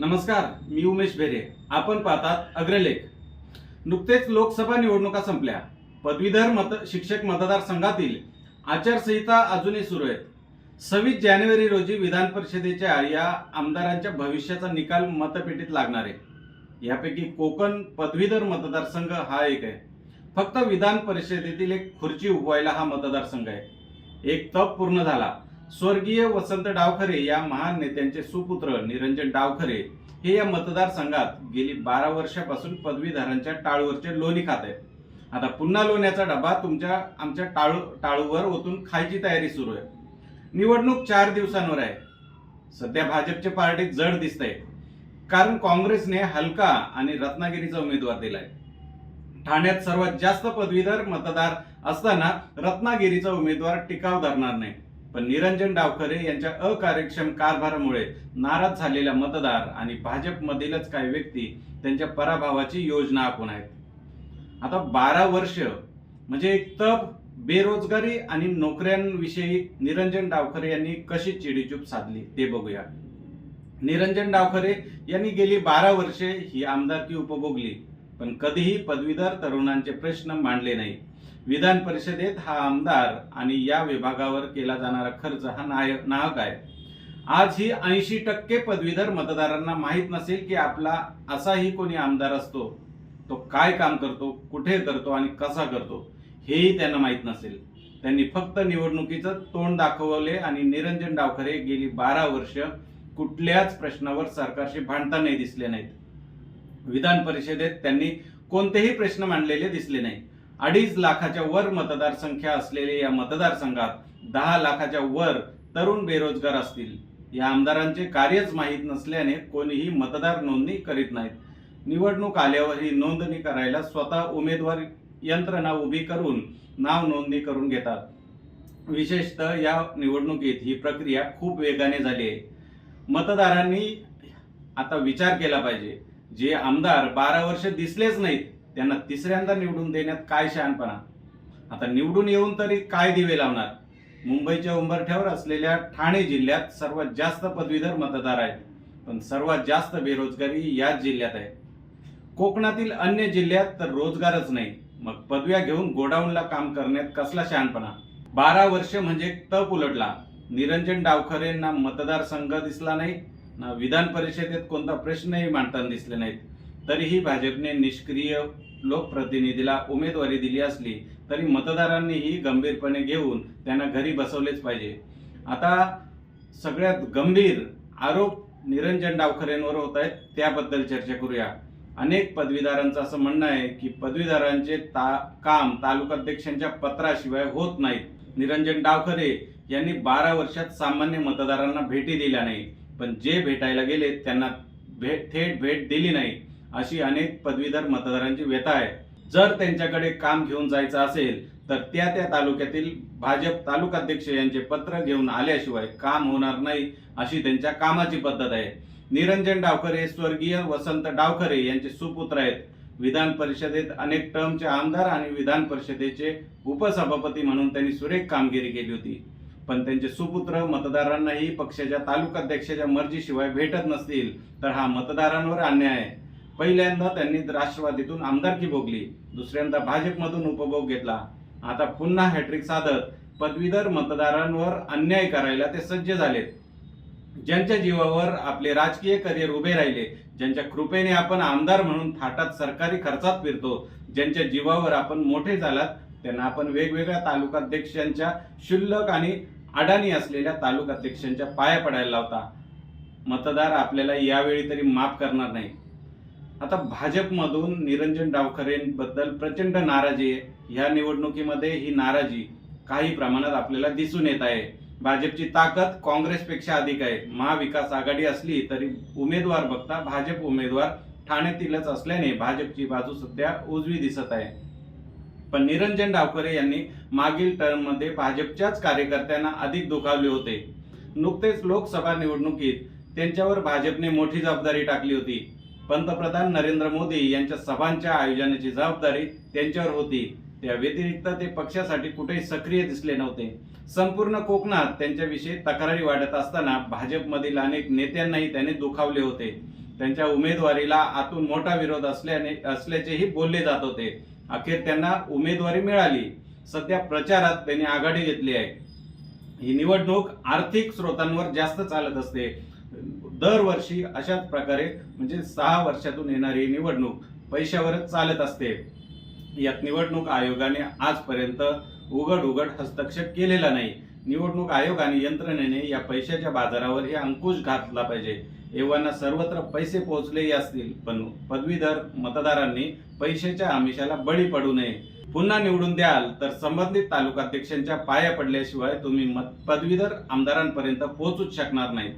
नमस्कार मी उमेश भेरे आपण पाहतात अग्रलेख. नुकतेच लोकसभा निवडणुका संपल्या. पदवीधर मत शिक्षक मतदारसंघातील आचारसंहिता अजूनही सुरू आहेत. सव्वीस जानेवारी रोजी विधान परिषदेच्या या आमदारांच्या भविष्याचा निकाल मतपेटीत लागणार आहे. यापैकी कोकण पदवीधर मतदारसंघ हा एक आहे. फक्त विधान परिषदेतील एक खुर्ची उभवायला हा मतदारसंघ आहे. एक तप पूर्ण झाला. स्वर्गीय वसंत डावखरे या महान नेत्यांचे सुपुत्र निरंजन डावखरे हे या मतदारसंघात गेली बारा वर्षापासून पदवीधरांच्या टाळूवरचे लोणी खात आहेत. आता पुन्हा लोण्याचा डबा तुमच्या आमच्या टाळू टाळूवर ओतून खायची तयारी सुरू आहे. निवडणूक चार दिवसांवर आहे. सध्या भाजपचे पार्टी जड दिसत आहे कारण काँग्रेसने हलका आणि रत्नागिरीचा उमेदवार दिलाय. ठाण्यात सर्वात जास्त पदवीधर मतदार असताना रत्नागिरीचा उमेदवार टिकाव धरणार नाही. पण निरंजन डावखरे यांच्या अकार्यक्षम कारभारामुळे नाराज झालेल्या मतदार आणि भाजपमधीलच काही व्यक्ती त्यांच्या पराभवाची योजना आखून आहेत. आता बारा वर्ष म्हणजे एक तप बेरोजगारी आणि नोकऱ्यांविषयी निरंजन डावखरे यांनी कशी चिडीचूप साधली ते बघूया. निरंजन डावखरे यांनी गेली बारा वर्षे ही आमदारकी उपभोगली पण कधीही पदवीधर तरुणांचे प्रश्न मांडले नाही विधान परिषदेत हा आमदार आणि या विभागावर केला जाणारा खर्च हा नाय नाहक आहे. आज ही ऐंशी टक्के पदवीधर मतदारांना माहीत नसेल की आपला असाही कोणी आमदार असतो तो काय काम करतो कुठे करतो आणि कसा करतो हेही त्यांना माहीत नसेल. त्यांनी फक्त निवडणुकीचं तोंड दाखवले आणि निरंजन डावखरे गेली बारा वर्ष कुठल्याच प्रश्नावर सरकारशी भांडतानाही दिसले नाहीत. विधान परिषदेत त्यांनी कोणतेही प्रश्न मांडलेले दिसले नाही अडीच लाखाच्या वर मतदारसंख्या असलेले या मतदारसंघात दहा लाखाच्या वर तरुण बेरोजगार असतील. या आमदारांचे कार्यच माहीत नसल्याने कोणीही मतदार नोंदणी करीत नाहीत. निवडणूक आल्यावर ही नोंदणी करायला स्वतः उमेदवार यंत्रणा उभी करून नाव नोंदणी करून घेतात. विशेषतः या निवडणुकीत ही प्रक्रिया खूप वेगाने झाली आहे. मतदारांनी आता विचार केला पाहिजे. जे आमदार बारा वर्ष दिसलेच नाहीत त्यांना तिसऱ्यांदा निवडून देण्यात काय शहाणपणा? आता निवडून येऊन तरी काय दिवे लावणार? मुंबईच्या उंबरठ्यावर असलेल्या ठाणे जिल्ह्यात सर्वात जास्त पदवीधर मतदार आहेत. पण सर्वात जास्त बेरोजगारी याच जिल्ह्यात आहे. कोकणातील अन्य जिल्ह्यात तर रोजगारच नाही. मग पदव्या घेऊन गोडाऊनला काम करण्यात कसला शहाणपणा? बारा वर्ष म्हणजे तप उलटला. निरंजन डावखरेंना मतदारसंघ दिसला नाही. ना विधान परिषदेत कोणता प्रश्नही मांडताना दिसले नाहीत. तरीही भाजपने निष्क्रिय लोकप्रतिनिधीला उमेदवारी दिली असली तरी मतदारांनीही गंभीरपणे घेऊन त्यांना घरी बसवलेच पाहिजे. आता सगळ्यात गंभीर आरोप निरंजन डावखरेंवर होत आहेत त्याबद्दल चर्चा करूया. अनेक पदवीधारांचं असं म्हणणं आहे की पदवीधारांचे ता काम तालुकाध्यक्षांच्या पत्राशिवाय होत नाहीत. निरंजन डावखरे यांनी बारा वर्षात सामान्य मतदारांना भेटी दिल्या नाही पण जे भेटायला गेले त्यांना भेट थेट भेट दिली नाही अशी अनेक पदवीधर मतदारांची व्यथा आहे. जर त्यांच्याकडे काम घेऊन जायचं असेल तर त्या त्या तालुक्यातील भाजप तालुकाध्यक्ष यांचे पत्र घेऊन आल्याशिवाय काम होणार नाही अशी त्यांच्या कामाची पद्धत आहे. निरंजन डावखरे स्वर्गीय वसंत डावखरे यांचे सुपुत्र आहेत. विधान परिषदेत अनेक टर्मचे आमदार आणि विधान परिषदेचे उपसभापती म्हणून त्यांनी सुरेख कामगिरी केली होती. पण त्यांचे सुपुत्र मतदारांनाही पक्षाच्या तालुकाध्यक्षाच्या मर्जीशिवाय भेटत नसतील तर हा मतदारांवर अन्याय आहे. पहिल्यांदा त्यांनी राष्ट्रवादीतून आमदारकी भोगली दुसऱ्यांदा भाजपमधून उपभोग घेतला. आता पुन्हा हॅट्रिक साधत पदवीधर मतदारांवर अन्याय करायला ते सज्ज झालेत. ज्यांच्या जीवावर आपले राजकीय करिअर उभे राहिले ज्यांच्या कृपेने आपण आमदार म्हणून थाटात सरकारी खर्चात फिरतो ज्यांच्या जीवावर आपण मोठे झालात त्यांना आपण वेगवेगळ्या तालुकाध्यक्षांच्या शुल्लक आणि अडाणी असलेल्या तालुकाध्यक्षांच्या पाया पडायला लावता. मतदार आपल्याला यावेळी तरी माफ करणार नाही. आता भाजपमधून निरंजन डावखरेंबद्दल प्रचंड नाराजी आहे. ह्या निवडणुकीमध्ये ही नाराजी काही प्रमाणात आपल्याला दिसून येत आहे. भाजपची ताकद काँग्रेसपेक्षा अधिक आहे. महाविकास आघाडी असली तरी उमेदवार बघता भाजप उमेदवार ठाण्यातीलच असल्याने भाजपची बाजू सध्या उजवी दिसत आहे. पण निरंजन डावखरे यांनी मागील टर्ममध्ये भाजपच्याच कार्यकर्त्यांना अधिक दुखावले होते. नुकतेच लोकसभा निवडणुकीत त्यांच्यावर भाजपने मोठी जबाबदारी टाकली होती. पंतप्रधान नरेंद्र मोदी यांच्या सभांच्या आयोजनाची जबाबदारी त्यांच्यावर होती. त्या व्यतिरिक्त ते पक्षासाठी कुठेही सक्रिय दिसले नव्हते. संपूर्ण कोकणात त्यांच्याविषयी तक्रारी वाढत असताना भाजपमधील अनेक नेत्यांनाही त्याने दुखावले होते. त्यांच्या उमेदवारीला आतून मोठा विरोध असल्याने असल्याचेही बोलले जात होते. अखेर त्यांना उमेदवारी मिळाली. सध्या प्रचारात त्यांनी आघाडी घेतली आहे. ही निवडणूक आर्थिक स्रोतांवर जास्त चालत असते. दरवर्षी अशाच प्रकारे म्हणजे सहा वर्षातून येणारी निवडणूक पैशावरच चालत असते. यात निवडणूक आयोगाने आजपर्यंत उघड उघड हस्तक्षेप केलेला नाही. निवडणूक आयोग आणि यंत्रणेने या पैशाच्या बाजारावर हे अंकुश घातला पाहिजे. एव्हाना सर्वत्र पैसे पोहोचलेही असतील पण पदवीधर मतदारांनी पैशाच्या आमिषाला बळी पडू नये. पुन्हा निवडून द्याल तर संबंधित तालुकाध्यक्षांच्या पाया पडल्याशिवाय तुम्ही मत पदवीधर आमदारांपर्यंत पोहोचूच शकणार नाहीत.